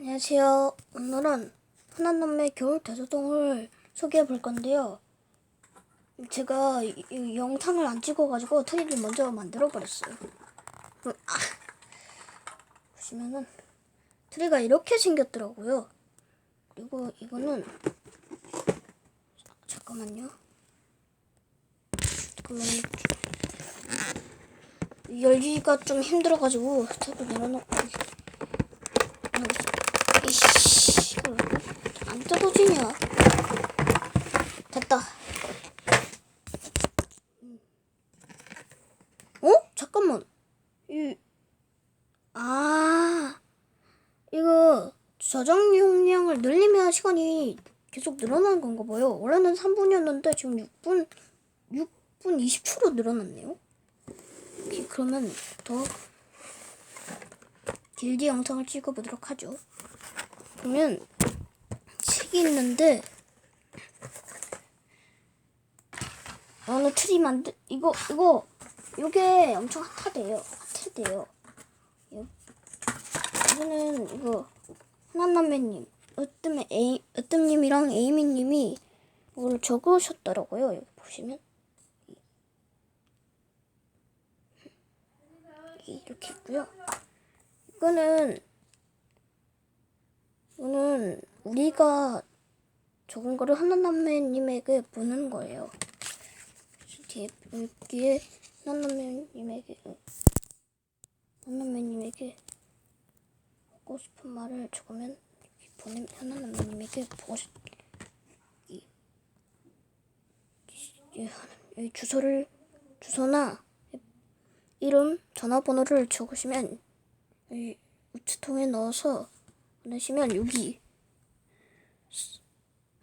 안녕하세요. 오늘은 흔한 놈의 겨울 대소동을 소개해 볼 건데요. 제가 이, 이 영상을 안 찍어가지고 트리를 먼저 만들어 버렸어요. 음, 아. 보시면은 트리가 이렇게 생겼더라고요. 그리고 이거는 자, 잠깐만요. 잠깐만요. 열기가 좀 힘들어가지고 자꾸 내려놓고 이씨, 이거 안 떨어지냐? 됐다. 어? 잠깐만. 이, 아, 이거 저장 용량을 늘리면 시간이 계속 늘어나는 건가 봐요. 원래는 3분이었는데 지금 6분, 6분 20초로 늘어났네요. 그러면 더 길게 영상을 찍어보도록 하죠. 보면 책이 있는데 어느 트리 만들 이거 이거 이게 엄청 핫하대요. 이- 이거는 이거 하나남매님 으뜸 에이 으뜸님이랑 에이미님이 이걸 적으셨더라고요. 여기 보시면. 이- 이렇게 있고요. 이거는 이거는 우리가 적은 거를 하나남매님에게 보는 거예요. 뒤에 여기에 하나남매님에게 하나남매님에게 하고 싶은 말을 적으면 보내 하나남매님에게 보고 싶 이, 이, 이 주소를 주소나 이름 전화번호를 적으시면 이 우체통에 넣어서 보내시면 여기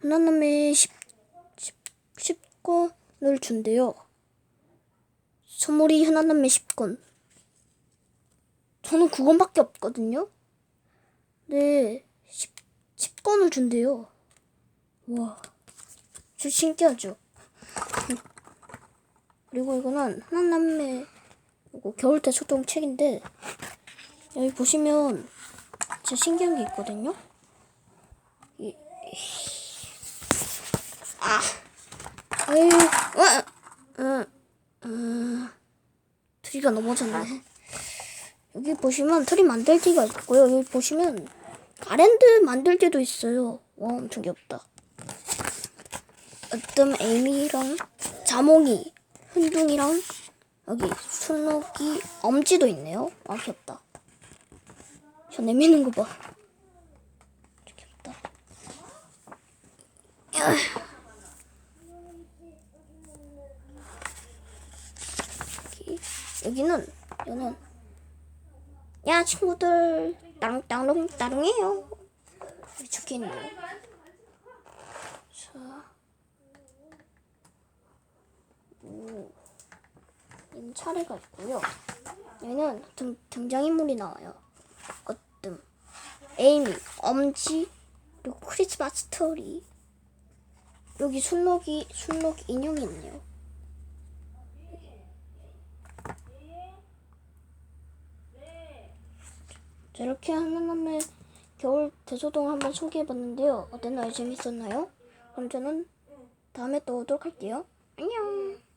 하나남의 10, 10, 10권을 준대요. 선물이 하나남의 10권. 저는 9권밖에 없거든요. 네, 10, 10권을 준대요. 와, 저 신기하죠? 그리고 이거는 하나남의 이거 겨울대 소동 책인데 여기 보시면 진짜 신기한 게 있거든요. 이, 아, 아유, 와, 음, 음, 트리가 넘어졌네. 여기 보시면 트리 만들기가 있고요. 여기 보시면 가랜드 만들기도 있어요. 와, 엄청 귀엽다. 어떤 에이미랑 자몽이, 흔둥이랑 여기 순옥이 엄지도 있네요. 아, 귀엽다. 저 내미는 거 봐. 귀엽다. 여기, 여기는 여기는 야 친구들 따릉 따릉 따릉해요. 여기 적혀 있네요. 자, 오, 인 차례가 있고요. 여기는 등, 등장인물이 나와요. 어뜸, 에이미, 엄지, 그리고 크리스마스 트리. 여기 순록이 순록 인형이 있네요. 자, 이렇게 하나남의 겨울 대소동 한번 소개해봤는데요. 어땠나요? 재밌었나요? 그럼 저는 다음에 또 오도록 할게요. 안녕.